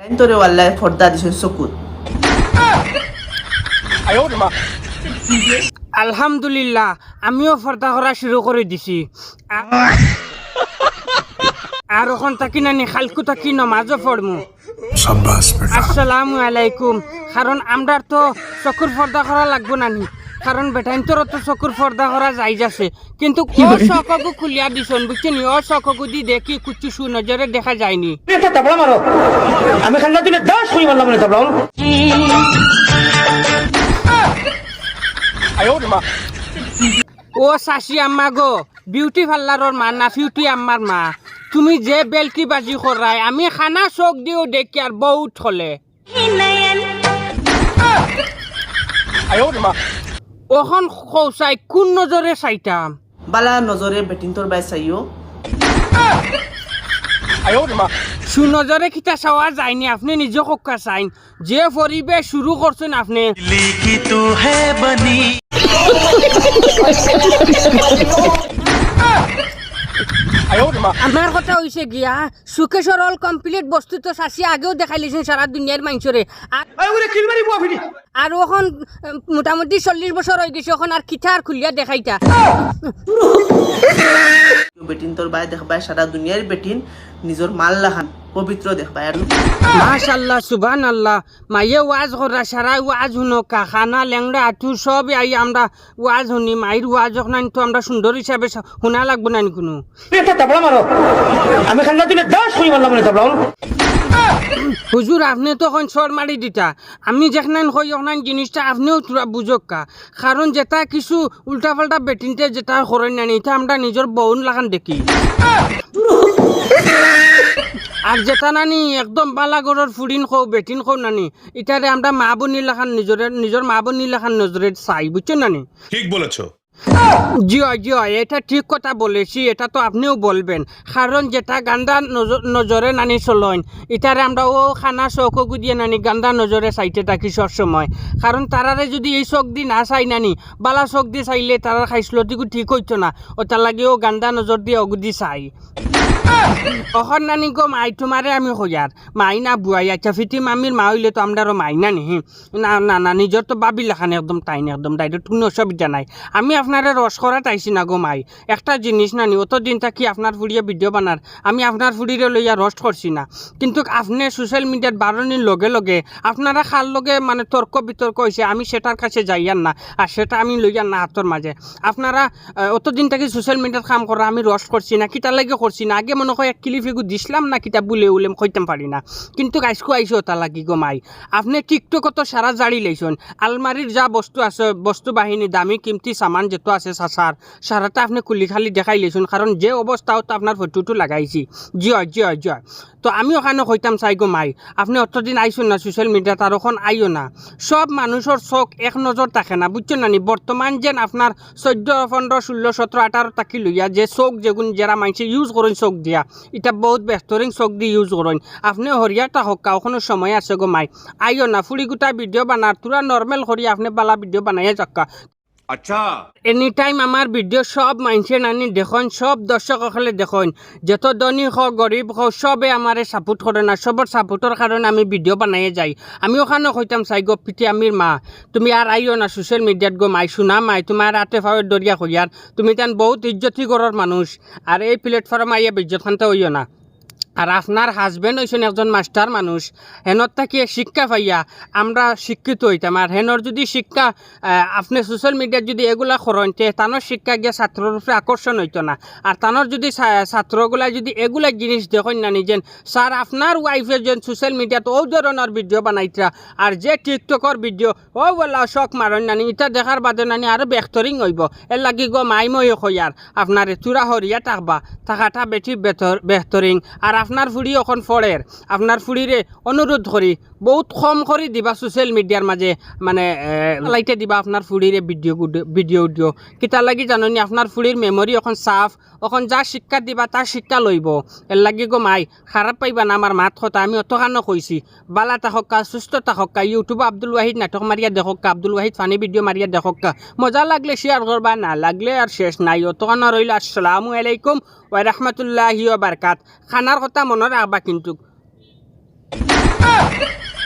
Time তোরে ফর্দা আলহামদুলিল্লাহ আমিও ফর্দা করা শুরু করে দিছি। আর ওখান থাকি নানি খালকু থাকি নমাজও পড়মু আসসালামু আলাইকুম। কারণ আমরা তো চকুর পর্দা করা লাগবো নানি। কারণ বেটাইন্তর তো চকুর পর্দা করা যাই যাচ্ছে। কিন্তু ও চকগু খুলিয়া দিছন বুঝছেন ও চকগু দি দেখি কুচু সুনজরে দেখা যায়নি। একটা তাবলা মারো। আমি খান্না কই মারলাম না তাবলা ও শাশি আম্মা গো বিউটি পার্লারর মা না ফিউটি আম্মার মা। তুমি যে বেলকি বাজি করাই আমি খানা চোখ দিও দেখি আর বহুত হলে। ওখন খৌচাই কোন নজরে চাইতাম বালা নজরে বেটিন তোর বাই চাইও। সুনজরে খিতা চাওয়া যায়নি আপনি নিজে কক্কা চাইন। যে পরিবেশ শুরু করছেন আপনি। আমার কথা হইছে গিয়া সুখে সরল কমপ্লিট বস্তু তো চাষি আগেও দেখাই লিছেন সারা দুনিয়ার মানুষরে আর ওখন মোটামুটি চল্লিশ বছর হয়ে গেছে ওখন আর খিঠা আর খুলিয়া দেখাইতা। বেটিন তোর বাই দেখবাই সারা দুনিয়ার বেটিন নিজের মাল লাখান পবিত্র দেখবাই আর মাশাল্লাহ সুবহান আল্লাহ মাইয়ে ওয়াজ করা সারা ওয়াজ শুনো কাখানা ল্যাংড়া আঠু সব আই আমরা ওয়াজ শুনি মায়ের ওয়াজ নাই তো আমরা সুন্দর হিসাবে শোনা লাগবো না কোনো? একটা তাবলা মারো আমি খান্না তুমি দশ কই মারলাম না তাবলা? হুজুর, আপনি এখন সর মারি দিতা। আমি যেখানে কই ওখানে জিনিসটা আপনিও তোরা কারণ যেটা কিছু উল্টা পাল্টা বেটিনতে যেটা করেন না এটা আমরা নিজের বউন লাগান দেখি। আর যেটা নানি একদম বালাগড়ের ফুডিন খৌ বেটিন খৌ নানি ইটারে আমরা মা বনি লাখান নিজরে নিজের মা বনি লাখান নজরে চাই বুঝছেন নানি? ঠিক বলেছ। জি হয়, এটা ঠিক কথা বলেছি এটা তো আপনিও বলবেন। কারণ যেটা গান্দা নজ- নজরে নানি চলন ইটারে আমরা ও খানা চৌকো দিয়ে নানি গান্দা নজরে চাইতে থাকি সবসময়। কারণ তারারে যদি এই চোখ দি না চাই নানি বালা চোখ দি চাইলে তারার খাইসলতিকো ঠিক হইতো না ও তার লাগে ও গান্দা নজর দিয়ে অগুদি চাই। অখন গো মাই তোমারে আমি হইয়ার। মাই না বুয়াই আচ্ছা ফিটি মামির মা হইলে তো আমরা মাই না নি? না না নিজের তো বাবি লেখান একদম তাই না, একদম ডাইরেক্ট কোনো অসুবিধা নাই। আমি আপনারে রস করা তাইছি না গো মাই। একটা জিনিস নানি অত দিন থাকি আপনার ফুড়িয়ে ভিডিও বানার। আমি আপনার ফুড়িরে লইয়া রস্ট করছি না। কিন্তু আপনি সোশ্যাল মিডিয়াত বারণির লগে লগে আপনারা খার লগে মানে তর্ক বিতর্ক হয়েছে আমি সেটার কাছে যাইয়ার না। আর সেটা আমি লইয়ার না হাতর মাঝে। আপনারা অতদিন থাকি সোশ্যাল মিডিয়াত কাম করা, আমি রস করছি না কিতা লাগে করছি না, আগে মনে হয় এক কিলি ফিগু দিছিলাম না কিতা বুলে উলেম কইতাম পারি না। কিন্তু আইসকো আইসো তা লাগি গো মাই। আপনি টিকটক তো সারা জাড়ি লাইছন আলমারির যা বস্তু আছে, বস্তু বাহিনী, দামি, কিমতি, সামান যেটো আছে সাসার সারাটা আপনি কুলি খালি দেখাই লাইছুন কারণ যে অবস্থাও তো আপনার ফটোটো লাগাইছি। জয় জয় জয় তো আমি ওখানে কইতাম চাই গো মাই, আপনি অতদিন আইসুন না সোশ্যাল মিডিয়াত আর ওখান আইও না। সব মানুষের চোখ এক নজর থাকে না বুঝছেন না নি? বর্তমান যেন আপনার চোদ্দ পনেরো ষোলো সতেরো আঠারো তাকি লইয়া যে চোখ যেগুন যারা মানুষে ইউজ করেন চোখ দিয়া এটা বহুত বেস্তরিং চক দি ইউজ করেন আপনি হরিয়াটা হক্কা ওখানে সময় আছে গো মাই। আইও না ফুড়ি গোটা ভিডিও বানার তোরা নর্মেল করি আপনি বালা ভিডিও বানাইয়া যাক্কা এনি টাইম আমার ভিডিও সব মানুষে নানি দেখুন, সব দর্শক সকলে দেখুন, যত ধনী হোক গরিব হোক সবে আমারে সাপোর্ট করে না সবর সাপোর্টের কারণে আমি ভিডিও বানাইয়ে যাই। আমি ওখানে কইতাম চাই গো পিটি আমির মা, তুমি আর আইও না সোশ্যাল মিডিয়াত গো মাই শুনা মাই তোমার আতে ফাওয়ের দরিয়া কইয়ার তুমি তান বহুত ইজ্জতি ঘরের মানুষ আর এই প্ল্যাটফর্ম আইয়া বিজ্জত খানতে হইও না। আর আপনার হাজবেন্ড হয়েছেন একজন মাস্টার মানুষ হেনর থাকি শিক্ষা পাইয়া আমরা শিক্ষিত হইতাম। আর হেনর যদি শিক্ষা আপনি সোশ্যাল মিডিয়াত যদি এগুলা করেন তে তানোর শিক্ষা গিয়ে ছাত্রর উপরে আকর্ষণ হইতো না। আর তানোর যদি ছাত্রগুলা যদি এগুলা জিনিস দেখেন না নিজেন, স্যার, আপনার ওয়াইফে যেন সোশ্যাল মিডিয়াত ও ধরনের ভিডিও বানাইতরা আর যে টিকটকর ভিডিও ও বলা শখ মারন নানি এটা দেখার বাদে নানি আরও বেহতরিং হইব। এর লাগি গো মাই মই হইয়ার আপনারে চূড়া হরিয়া থাকবা, থাকাটা বেহতর- বেহতরিং আর আপনার ফুড়ি এখন ফড়ের আপনার ফুড়িরে অনুরোধ করি বহুত কম করে দিবা সোশ্যাল মিডিয়ার মাঝে মানে লাইটে দিবা আপনার ফুড়িরে ভিডিও ভিডিও উডিও কিতা লাগি জাননি আপনার ফুড়ির মেমরি এখন সাফ এখন যা শিক্ষা দিবা তার শিক্ষা লইব। এর লাগি গো মাই খারাপ পাইবা না আমার মাত কথা, আমি অতখানো কইছি বালা থাকা সুস্থ থাকা ইউটিউব আব্দুল ওয়াহিদ নাটক মারিয়া দেখকা আব্দুল ওয়াহিদ ফানি ভিডিও মারিয়া দেখকা মজা লাগলে শেয়ার করবা না লাগলে আর শেষ নাই। অতখানো রইল আসসালামু আলাইকুম ওয়া রাহমাতুল্লাহি বারাকাত খানার কথা মনে রাখবা কিন্তু।